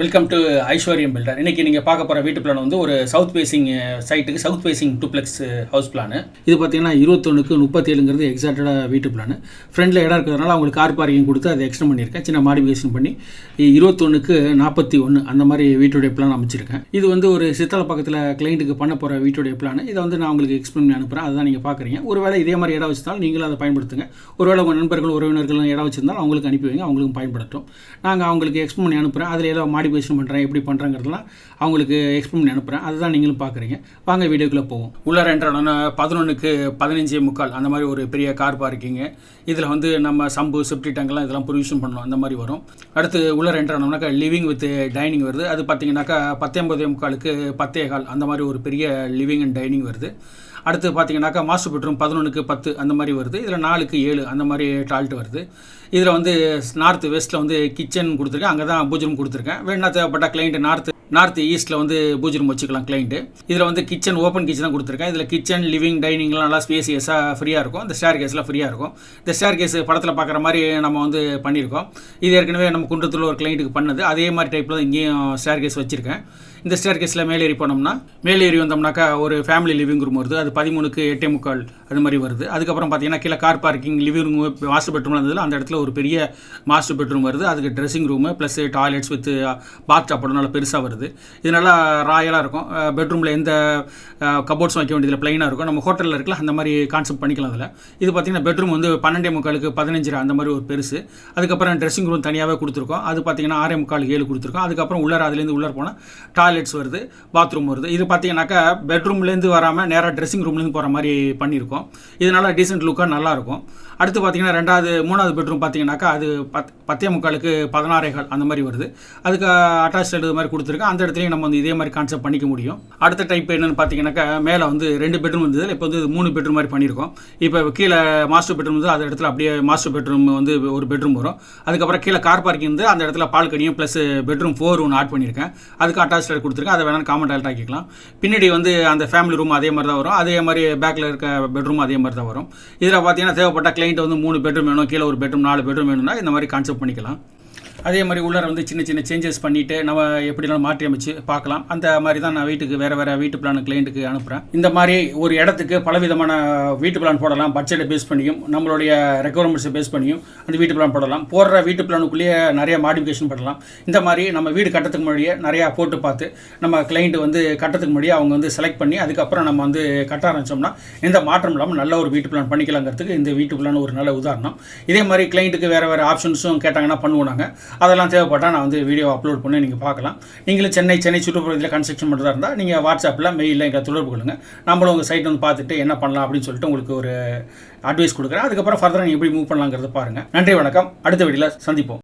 Welcome to ஐஸ்வர்யம் filter இன்னைக்கு நீங்கள் பார்க்க போகிற வீட்டு பிளான் வந்து ஒரு சவுத் பேசிங் சைட்டுக்கு south facing duplex house plan இது பார்த்தீங்கன்னா இருபத்தொன்னுக்கு முப்பத்தேழுங்கிறது எக்ஸாக்டாக வீட்டு பிளான் ஃப்ரெண்டில் இடம் இருக்கிறதுனால அவங்களுக்கு கார் பார்க்கிங் கொடுத்து அதை எக்ஸ்டெண்ட் பண்ணியிருக்கேன். சின்ன மாடிஃபிகேஷன் பண்ணி இருபத்தொன்னுக்கு நாற்பத்தி ஒன்று அந்த மாதிரி வீட்டுடைய பிளான் அமைச்சிருக்கேன். இது வந்து ஒரு சித்தலை பக்கத்தில் கிளைண்ட்டுக்கு பண்ண போகிற வீட்டுடைய பிளான் இதை வந்து நான் உங்களுக்கு எக்ஸ்பிளைன் பண்ணி அனுப்புகிறேன் அதுதான் நீங்கள் பார்க்குறீங்க. ஒருவேளை இதே மாதிரி இடம் வச்சிருந்தாலும் நீங்களும் அதை பயன்படுத்துங்க. ஒருவேளை உங்கள் நண்பர்கள் உறவினர்கள் இடம் வச்சிருந்தாலும் அவங்களுக்கு அனுப்பி வைங்க. அவங்களுக்கும் பயன்படுத்தும். நாங்கள் அவங்களுக்கு எக்ஸ்பிளைன் பண்ணி அனுப்புகிறேன் அதில் ஏதோ மாடிஃபிகேஷன் பண்ணுறேன் எப்படி பண்ணுறேங்கிறதுலாம் அவங்களுக்கு எக்ஸ்பிளைன் பண்ணி அனுப்புகிறேன் அதுதான் நீங்களும் பார்க்குறீங்க வாங்க வீடியோக்குள்ளே போவோம். உள்ளார ரெண்டான பதினொன்றுக்கு பதினஞ்சு முக்கால் அந்த மாதிரி ஒரு பெரிய கார் பார்க்கிங்கு இதில் வந்து நம்ம சம்பு செப்டி டேங்கெல்லாம் இதெல்லாம் ப்ரொவிஷன் பண்ணணும் அந்த மாதிரி வரும். அடுத்து உள்ளார ரெண்டானோம்னாக்கா லிவிங் வித் டைனிங் வருது. அது பார்த்தீங்கன்னாக்கா பத்தொம்பதே முக்காலுக்கு பத்தே கால் அந்த மாதிரி ஒரு பெரிய லிவிங் அண்ட் டைனிங் வருது. அடுத்து பார்த்தீங்கன்னாக்கா மாஸ்டர் பெட்ரூம் பதினொன்றுக்கு பத்து அந்த மாதிரி வருது. இதில் நாலுக்கு ஏழு அந்த மாதிரி டால்ட் வருது. இதில் வந்து நார்த் வெஸ்ட்டில் வந்து கிச்சன் கொடுத்துருக்கேன். அங்கே தான் பூஜ் ரூம் கொடுத்துருக்கேன். வேணா தேவைப்பட்டால் கிளைண்ட் நார்த் நார்த் ஈஸ்ட்டில் வந்து பூஜ் ரூம் வச்சுக்கலாம் கிளைண்ட்டு இதில் வந்து கிச்சன் ஓப்பன் கிச்சன் தான் கொடுத்துருக்கேன். இதில் கிச்சன் லிவிங் டைனிங்லாம் நல்லா ஸ்பேசியஸாக ஃப்ரீயாக இருக்கும். இந்த ஸ்டேர் கேஸ்லாம் ஃப்ரீயாக இருக்கும். இந்த ஸ்டேர் கேஸ் படத்தில் பார்க்குற மாதிரி நம்ம வந்து பண்ணியிருக்கோம். இது ஏற்கனவே நம்ம குன்றத்தில் ஒரு கிளைண்ட்டுக்கு பண்ணது. அதே மாதிரி டைப்பில் தான் இங்கேயும் ஸ்டேர் கேஸ் வச்சுருக்கேன். இந்த ஸ்டேர் கேஸில் மேலேறி போனோம்னா மேலேறி வந்தோம்னாக்கா ஒரு ஃபேமிலி லிவிங் ரூம் வருது. அது பதிமூணுக்கு எட்டே முக்கால் அது மாதிரி வருது. அதுக்கப்புறம் பார்த்தீங்கன்னா கீழே car parking living room master bedroom இருந்ததில் அந்த இடத்துல ஒரு பெரிய மாஸ்டர் பெட்ரூம் வருது. அதுக்கு dressing room plus toilets with bath டாப்போட நல்லா பெருசாக வருது. இது நல்லா ராயலாக இருக்கும். பெட்ரூமில் எந்த கபோர்ட்ஸும் வைக்க வேண்டியதில் ப்ளைனாக இருக்கும். நம்ம ஹோட்டலில் இருக்கல அந்த மாதிரி கான்செப்ட் பண்ணிக்கலாம் அதில். இது பார்த்தீங்கன்னா பெட்ரூம் வந்து பன்னெண்டே முக்காலுக்கு பதினஞ்சு அந்த மாதிரி ஒரு பெருசு. அதுக்கப்புறம் ட்ரெஸ்ஸிங் ரூம் தனியாகவே கொடுத்துருக்கோம். அது பார்த்தீங்கன்னா ஆறே முக்கால் ஏழு கொடுத்துருக்கோம். அதுக்கப்புறம் உள்ளார அதுலேருந்து உள்ளார போனால் டாய்லெட்ஸ் வருது பாத்ரூம் வருது. இது பார்த்தீங்கன்னாக்கா பெட்ரூம்லேருந்து வராமல் நேராக ட்ரெஸ்ஸிங் ரூம்லேருந்து போகிற மாதிரி பண்ணியிருக்கோம். இதனால் டீசென்ட் லுக்காக நல்லாயிருக்கும். அடுத்து பார்த்தீங்கன்னா ரெண்டாவது மூணாவது பெட்ரூம் பார்த்தீங்கன்னாக்கா அது பத் பத்தே முக்காலுக்கு பதினாறைகள் அந்த மாதிரி வருது. அதுக்கு அட்டாச் இது மாதிரி கொடுத்துருக்கேன். அந்த இடத்துலையும் நம்ம வந்து இதே மாதிரி கான்செப்ட் பண்ணிக்க முடியும். அடுத்த டைப் என்னென்னு பார்த்தீங்கன்னாக்கா மேலே வந்து ரெண்டு பெட்ரூம் இருந்தது. இப்போ வந்து மூணு பெட்ரூம் மாதிரி பண்ணியிருக்கோம். இப்போ கீழே மாஸ்டர் பெட்ரூம் வந்து அந்த இடத்துல அப்படியே மாஸ்டர் பெட்ரூம் வந்து ஒரு பெட்ரூம் வரும். அதுக்கப்புறம் கீழே கார் பார்க்கிங் வந்து அந்த இடத்துல பால்கனியும் ப்ளஸ் பெட்ரூம் ஃபோர் ஒன்று ஆட் பண்ணியிருக்கேன். அதுக்கு அட்டாச் கொடுத்துருக்கேன். அதை வேணாலும் காமன் டாய்லெட் ஆக்கிக்கலாம். பின்னாடி வந்து அந்த ஃபேமிலி ரூம் அதே மாதிரி தான் வரும். அதே மாதிரி பேக்கில் இருக்க பெட்ரூம் அதே மாதிரி தான் வரும். இதில் பார்த்தீங்கன்னா தேவைப்பட்ட கிளைண்ட் வந்து மூணு பெட்ரூம் வேணும் கீழே ஒரு பெட்ரூம் நாலு பெட்ரூம் வேணும்னா இந்த மாதிரி கான்செப்ட் பண்ணிக்கலாம். அதே மாதிரி உள்ளார வந்து சின்ன சின்ன சேஞ்சஸ் பண்ணிவிட்டு நம்ம எப்படினாலும் மாற்றி அமைச்சு பார்க்கலாம். அந்த மாதிரி தான் நான் வீட்டுக்கு வேறு வேறு வீட்டு பிளான் கிளைண்ட்டுக்கு அனுப்புகிறேன் இந்த மாதிரி ஒரு இடத்துக்கு பலவிதமான வீட்டு பிளான் போடலாம். பட்ஜெட்டை பேஸ் பண்ணியும் நம்மளுடைய ரெக்குவயர்மெண்ட்ஸை பேஸ் பண்ணியும் அந்த வீட்டு பிளான் போடலாம். போடுற வீட்டு பிளானுக்குள்ளேயே நிறைய மாடிஃபிகேஷன் பண்ணலாம். இந்த மாதிரி நம்ம வீடு கட்டத்துக்கு முன்னாடியே நிறையா போட்டு பார்த்து நம்ம கிளைண்ட் வந்து கட்டத்துக்கு முன்னாடியே அவங்க வந்து செலக்ட் பண்ணி அதுக்கப்புறம் நம்ம வந்து கட்ட ஆரம்பிச்சோம்னா எந்த மாற்றம் இல்லாமல் நல்ல ஒரு வீட்டு பிளான் பண்ணிக்கலாங்கிறதுக்கு இந்த வீட்டு பிளான் ஒரு நல்ல உதாரணம். இதே மாதிரி கிளைண்ட்டுக்கு வேறு வேறு ஆப்ஷன்ஸும் கேட்டாங்கன்னா பண்ணுவோம் நாங்கள் அதெல்லாம் தேவைப்பட்டால் நான் வந்து வீடியோ அப்லோட் பண்ணி நீங்கள் பார்க்கலாம். நீங்களும் சென்னை சென்னை சுற்றுப்புறத்தில் கன்ஸ்ட்ரக்ஷன் பண்ணுறதா இருந்தால் நீங்கள் வாட்ஸ்அப்பில் மெயிலில் எங்களை தொடர்பு கொள்ளுங்கள் நம்மளும் உங்கள் சைட் வந்து பார்த்துட்டு என்ன பண்ணலாம் அப்படின்னு சொல்லிட்டு உங்களுக்கு ஒரு அட்வைஸ் கொடுக்குறேன். அதுக்கப்புறம் ஃபர்தராக நீங்கள் எப்படி மூவ் பண்ணலாங்கிறத பாருங்கள் நன்றி வணக்கம். அடுத்த வீடியோவில் சந்திப்போம்.